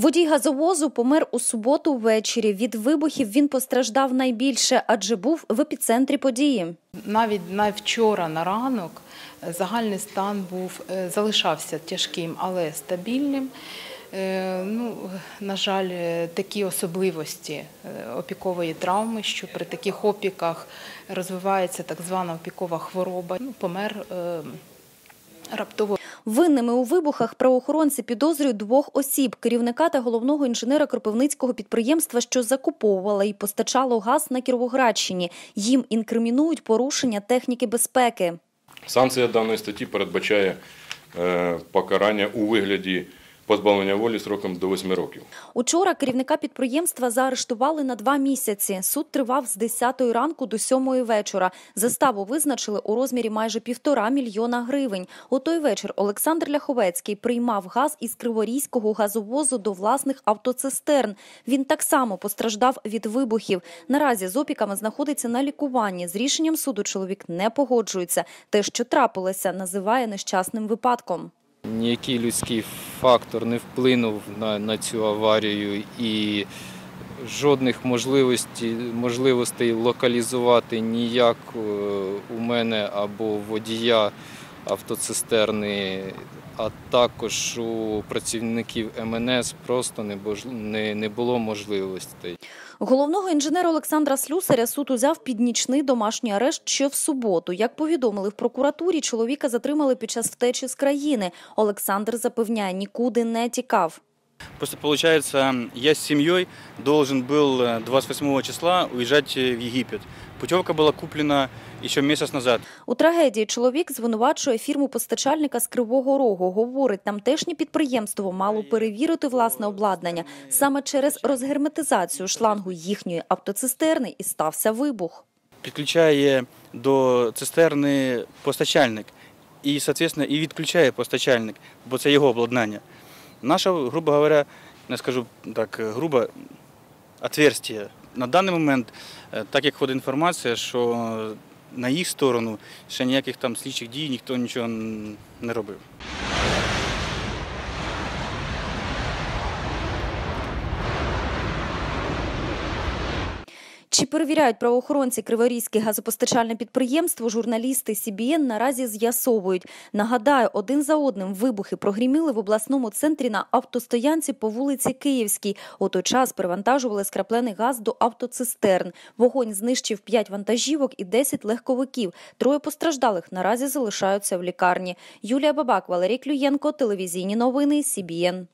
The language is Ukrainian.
Водій газовозу помер у суботу ввечері. Від вибухів він постраждав найбільше, адже був в епіцентрі події. Навіть на вчора на ранок загальний стан був е, залишався тяжким, але стабільним. Е, Ну, на жаль, е, такі особливості опікової травми, що при таких опіках розвивається так звана опікова хвороба. Ну, помер раптово. Винними у вибухах правоохоронці підозрюють двох осіб: керівника та головного інженера Кропивницького підприємства, що закуповувала і постачало газ на Кіровоградщині. Їм інкримінують порушення техніки безпеки. Санкція даної статті передбачає е, покарання у вигляді позбавлення волі сроком до 8 років. Учора керівника підприємства заарештували на два місяці. Суд тривав з 10 ранку до 7 вечора. Заставу визначили у розмірі майже півтора мільйона гривень. У той вечір Олександр Ляховецький приймав газ із Криворізького газовозу до власних автоцистерн. Він так само постраждав від вибухів. Наразі з опіками знаходиться на лікуванні. З рішенням суду чоловік не погоджується. Те, що трапилося, називає нещасним випадком. Ніякий людський фактор не вплинув на, на цю аварію і жодних можливостей, можливостей локалізувати ніяк е, у мене або водія автоцистерни, а також у працівників МНС просто не, було можливостей. Головного інженера Олександра Слюсаря суд узяв під нічний домашній арешт ще в суботу. Як повідомили в прокуратурі, чоловіка затримали під час втечі з країни. Олександр запевняє, нікуди не тікав. Просто получается, я с семьей должен был э, 28 числа уезжать э, в Египет. Путевка была куплена еще месяц назад. У трагедії чоловік звинувачує фірму постачальника з Кривого Рогу. Говорить, тамтешнє підприємство мало перевірити власне обладнання. Саме через розгерметизацію шлангу їхньої автоцистерни і стався вибух. Підключає до цистерни постачальник і, соответственно, і відключає постачальник, бо це його обладнання. Наша, грубо говоря, не скажу так е, грубо, отверстие. На даний момент, е, так як ходить інформація, що на їх сторону ще ніяких там слідчих дій ніхто нічого не робив. Чи перевіряють правоохоронці Криворізьке газопостачальне підприємство, журналісти СІБІН наразі з'ясовують. Нагадаю, один за одним вибухи прогриміли в обласному центрі на автостоянці по вулиці Київській. У той час перевантажували скраплений газ до автоцистерн. Вогонь знищив 5 вантажівок і 10 легковиків. Троє постраждалих наразі залишаються в лікарні. Юлія Бабак, Валерій Клюєнко, телевізійні новини СІБІН.